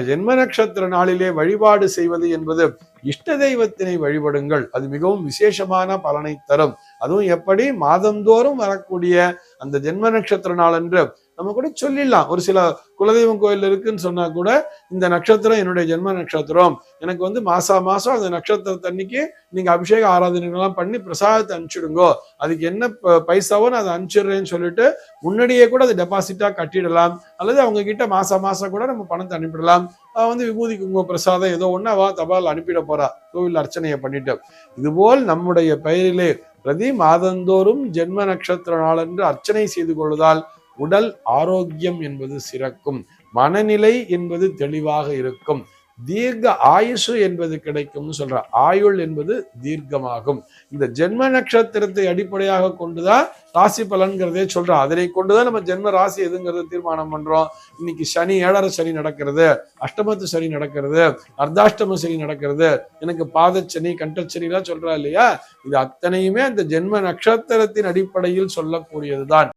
ஜென்ம நட்சத்திர நாளிலே வழிபாடு செய்வது என்பது இஷ்ட தெய்வத்தினை வழிபடுங்கள். அது மிகவும் விசேஷமான பலனை தரும். அதுவும் எப்படி? மாதந்தோறும் வரக்கூடிய அந்த ஜென்ம நட்சத்திர நாள் என்று நம்ம கூட சொல்லிடலாம். ஒரு சில குலதெய்வம் கோயில் இருக்குன்னு சொன்னா கூட இந்த நட்சத்திரம் என்னுடைய ஜென்ம நட்சத்திரம். எனக்கு வந்து மாசா மாசம் அந்த நட்சத்திரத்தன்னைக்கு நீங்க அபிஷேக ஆராதனைகள்லாம் பண்ணி பிரசாதத்தை அனுப்பிச்சிடுங்கோ. அதுக்கு என்ன ப- பைசாவோ நான் அதை அனுப்பிச்சிடுறேன்னு சொல்லிட்டு முன்னாடியே கூட அதை டெபாசிட்டா கட்டிடலாம். அல்லது அவங்க கிட்ட மாசா மாசம் கூட நம்ம பணத்தை அனுப்பிடலாம். அவ வந்து விபூதி குங்கும பிரசாதம் ஏதோ ஒண்ணு அவ தபால் அனுப்பிட போறா. கோவில் அர்ச்சனையை பண்ணிட்டு. இதுபோல் நம்முடைய பெயரிலே பிரதி மாதந்தோறும் ஜென்ம நட்சத்திர நாளன்று அர்ச்சனை செய்து கொள்வதால் உடல் ஆரோக்கியம் என்பது சிறக்கும். மனநிலை என்பது தெளிவாக இருக்கும். தீர்க்க ஆயுசு என்பது கிடைக்கும்னு சொல்ற ஆயுள் என்பது தீர்க்கமாகும். இந்த ஜென்ம நட்சத்திரத்தை அடிப்படையாக கொண்டுதான் ராசி பலன்கிறதே சொல்றோம் அதனை கொண்டுதான் நம்ம ஜென்ம ராசி எதுங்கிறத தீர்மானம் பண்றோம். இன்னைக்கு சனி ஏழரை சனி நடக்கிறது. அஷ்டமத்து சனி நடக்கிறது. அர்த்தாஷ்டம சனி நடக்கிறது. எனக்கு பாதச்சனி கண்டச்சனிலாம் சொல்றா இல்லையா? இது அத்தனையுமே அந்த ஜென்ம நட்சத்திரத்தின் அடிப்படையில் சொல்லக்கூடியதுதான்.